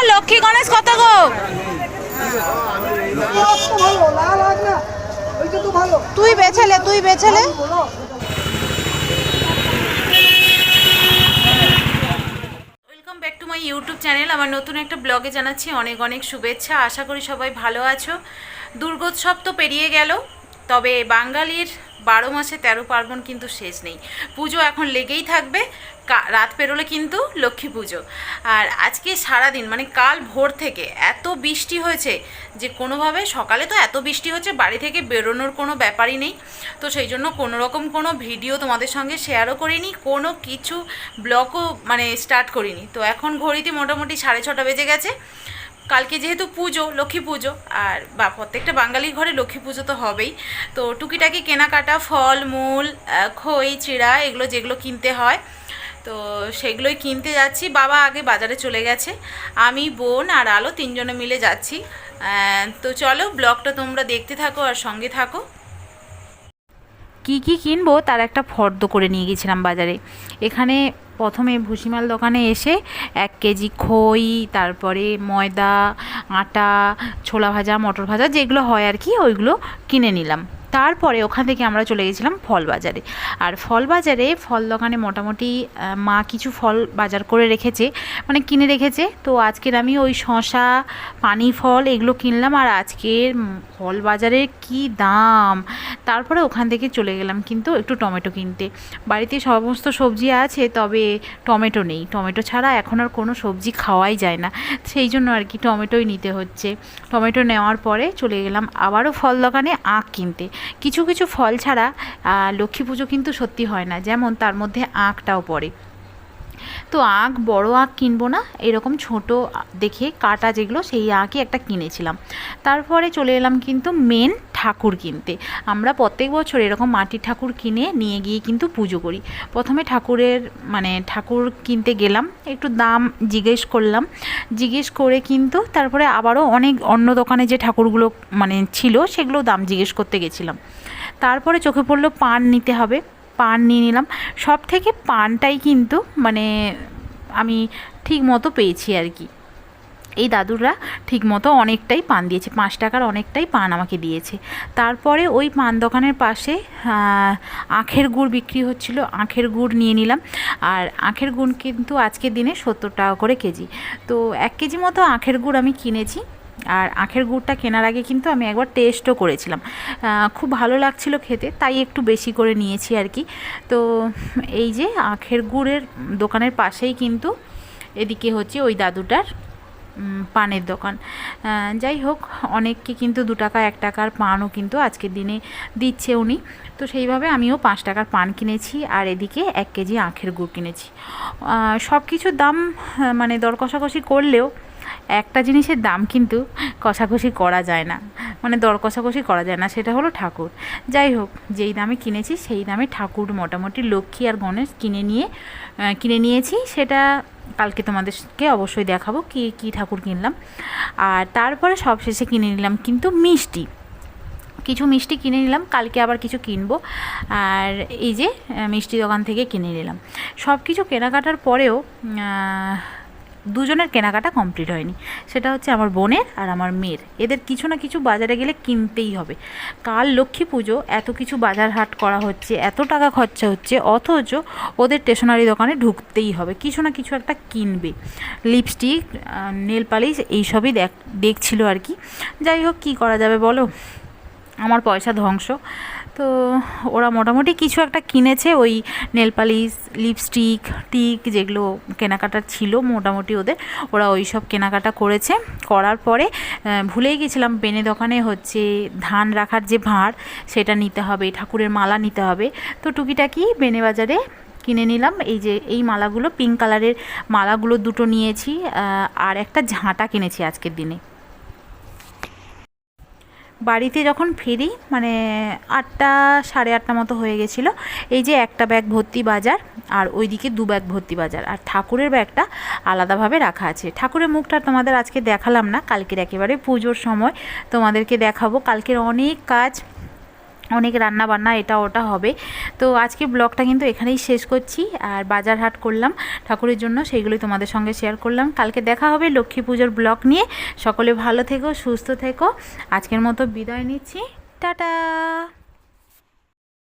তোমার লক্ষ্মী গণেশ কত গো? তুই বেছেলে তুই বেছেলে মাই ইউটিউব চ্যানেল আমার নতুন একটা ব্লগে জানাচ্ছি অনেক অনেক শুভেচ্ছা। আশা করি সবাই ভালো আছো। দুর্গোৎসব তো পেরিয়ে গেল। তবে বাঙালির বারো মাসে তেরো পার্বণ কিন্তু শেষ নেই। পুজো এখন লেগেই থাকবে। রাত পেরোলে কিন্তু লক্ষ্মী পুজো। আর আজকে সারাদিন মানে কাল ভোর থেকে এত বৃষ্টি হয়েছে যে কোনোভাবে সকালে তো এত বৃষ্টি হচ্ছে, বাড়ি থেকে বেরোনোর কোনো ব্যাপারই নেই। তো সেই জন্য কোনো রকম কোনো ভিডিও তোমাদের সঙ্গে শেয়ারও করিনি, কোনো কিছু ব্লগও মানে স্টার্ট করিনি। তো এখন ঘড়িতে মোটামুটি সাড়ে ছটা বেজে গেছে। কালকে যেহেতু পুজো, লক্ষ্মী পুজো, আর বা প্রত্যেকটা বাঙালির ঘরে লক্ষ্মী পুজো তো হবেই। তো টুকিটাকি কেনাকাটা, ফল, মূল খই, চিড়া, এগুলো যেগুলো কিনতে হয়, তো সেগুলোই কিনতে যাচ্ছি। বাবা আগে বাজারে চলে গেছে, আমি, বোন আর আলো তিনজনে মিলে যাচ্ছি। তো চলো ব্লগটা তোমরা দেখতে থাকো আর সঙ্গে থাকো। কি কি কিনবো তার একটা ফর্দ করে নিয়ে গেছিলাম বাজারে। এখানে প্রথমে ভুসিমাল দোকানে এসে এক কেজি খই, তারপরে ময়দা, আটা, ছোলা ভাজা, মটর ভাজা, যেগুলো হয় আর কি, ওইগুলো কিনে নিলাম। তারপরে ওখান থেকে আমরা চলে গেছিলাম ফল বাজারে। আর ফল বাজারে ফল দোকানে মোটামুটি মা কিছু ফল বাজার করে রেখেছে মানে কিনে রেখেছে। তো আজকের আমি ওই শশা পানি ফল এগুলো কিনলাম, আর আজকের ফল বাজারে কি দাম? তারপরে ওখান থেকে চলে গেলাম কিন্তু একটু টমেটো কিনতে। বাড়িতে সমস্ত সবজি আছে, তবে টমেটো নেই। টমেটো ছাড়া এখন আর কোনো সবজি খাওয়াই যায় না। সেই জন্য আর কি টমেটোই নিতে হচ্ছে। টমেটো নেওয়ার পরে চলে গেলাম আবারও ফল দোকানে আখ কিনতে। কিছু কিছু ফল ছাড়া লক্ষ্মী পুজো কিন্তু সত্যি হয় না, যেমন তার মধ্যে আখটাও পড়ে। তো আখ, বড় আখ কিনবো না, এরকম ছোট দেখে কাটা যেগুলো, সেই আখই একটা কিনেছিলাম। তারপরে চলে এলাম কিন্তু মেন ঠাকুর কিনতে। আমরা প্রত্যেক বছর এরকম মাটির ঠাকুর কিনে নিয়ে গিয়ে কিন্তু পুজো করি। প্রথমে ঠাকুরের মানে ঠাকুর কিনতে গেলাম, একটু দাম জিজ্ঞেস করলাম। জিজ্ঞেস করে কিন্তু তারপরে আবারও অনেক অন্য দোকানে যে ঠাকুরগুলো মানে ছিল সেগুলো দাম জিজ্ঞেস করতে গেছিলাম। তারপরে চোখে পড়ল পান নিতে হবে। পান নিয়ে নিলাম। সব থেকে পানটাই কিন্তু মানে আমি ঠিক মতো পেয়েছি আর কি। এই দাদুরা ঠিক মতো অনেকটাই পান দিয়েছে, পাঁচ টাকার অনেকটাই পান আমাকে দিয়েছে। তারপরে ওই পান দোকানের পাশে আখের গুড় বিক্রি হচ্ছিল, আখের গুড় নিয়ে নিলাম। আর আখের গুড় কিন্তু আজকের দিনে সত্তর টাকা করে কেজি। তো এক কেজি মতো আখের গুড় আমি কিনেছি। আর আখের গুড়টা কেনার আগে কিন্তু আমি একবার টেস্টও করেছিলাম। খুব ভালো লাগছিল খেতে, তাই একটু বেশি করে নিয়েছি আর কি। তো এই যে আখের গুড়ের দোকানের পাশেই কিন্তু এদিকে হচ্ছে ওই দাদুটার পানের দোকান। যাই হোক, অনেককে কিন্তু দু টাকা, এক টাকার পানও কিন্তু আজকের দিনে দিচ্ছে উনি। তো সেইভাবে আমিও পাঁচ টাকার পান কিনেছি আর এদিকে এক কেজি আখের গুড় কিনেছি। সব কিছুর দাম মানে দর কষাকষি করলেও একটা জিনিসের দাম কিন্তু কষাকষি করা যায় না। মানে দর কষাকষি করা যায় না, সেটা হলো ঠাকুর। যাই হোক, যেই দামে কিনেছি সেই দামে ঠাকুর মোটামুটি লক্ষ্মী আর গণেশ কিনে নিয়ে কিনে নিয়েছি। সেটা কালকে তোমাদেরকে অবশ্যই দেখাবো কি কি ঠাকুর কিনলাম। আর তারপরে সবশেষে কিনে নিলাম কিন্তু মিষ্টি। কিছু মিষ্টি কিনে নিলাম, কালকে আবার কিছু কিনবো। আর এই যে মিষ্টি দোকান থেকে কিনে নিলাম। সব কিছু কেনাকাটার পরেও দুজনের কেনাকাটা কমপ্লিট হয়নি। সেটা হচ্ছে আমার বোনের আর আমার মেয়ের। এদের কিছু না কিছু বাজারে গেলে কিনতেই হবে। কাল লক্ষ্মী পুজো, এত কিছু বাজার হাট করা হচ্ছে, এত টাকা খরচা হচ্ছে, অথচ ওদের স্টেশনারি দোকানে ঢুকতেই হবে। কিছু না কিছু একটা কিনবে। লিপস্টিক নেল পালিশ, এইসবই দেখ, দেখছিল আর কি। যাই হোক, কী করা যাবে বলো? আমার পয়সা ধ্বংস। তো ওরা মোটামুটি কিছু একটা কিনেছে, ওই নেল পালিশ লিপস্টিক টিক যেগুলো কেনাকাটার ছিল মোটামুটি ওদের, ওরা ওই সব কেনাকাটা করেছে। করার পরে ভুলেই গেছিলাম, বেনে দোকানে হচ্ছে ধান রাখার যে ভাঁড়, সেটা নিতে হবে, ঠাকুরের মালা নিতে হবে। তো টুকিটাকি বেনে বাজারে কিনে নিলাম। এই যে, এই মালাগুলো পিঙ্ক কালারের মালাগুলো দুটো নিয়েছি আর একটা ঝাঁটা কিনেছি আজকের দিনে। বাড়িতে যখন ফিরি মানে আটটা, সাড়ে আটটা মতো হয়ে গেছিল, এই যে একটা ব্যাগ ভর্তি বাজার আর ওইদিকে দু ব্যাগ ভর্তি বাজার। আর ঠাকুরের ব্যাগটা আলাদাভাবে রাখা আছে। ঠাকুরের মুখটা তোমাদের আজকে দেখালাম না, কালকের একেবারে পুজোর সময় তোমাদেরকে দেখাবো। কালকের অনেক কাজ অনেক রান্না বান্না এটা ওটা হবে। তো আজকে ব্লগটা কিন্তু এখানেই শেষ করছি। আর বাজার হাট করলাম ঠাকুরের জন্য, সেইগুলোই তোমাদের সঙ্গে শেয়ার করলাম। কালকে দেখা হবে লক্ষ্মী পুজোর ব্লগ নিয়ে। সকলে ভালো থেকো, সুস্থ থেকো। আজকের মতো বিদায় নিচ্ছি। টাটা!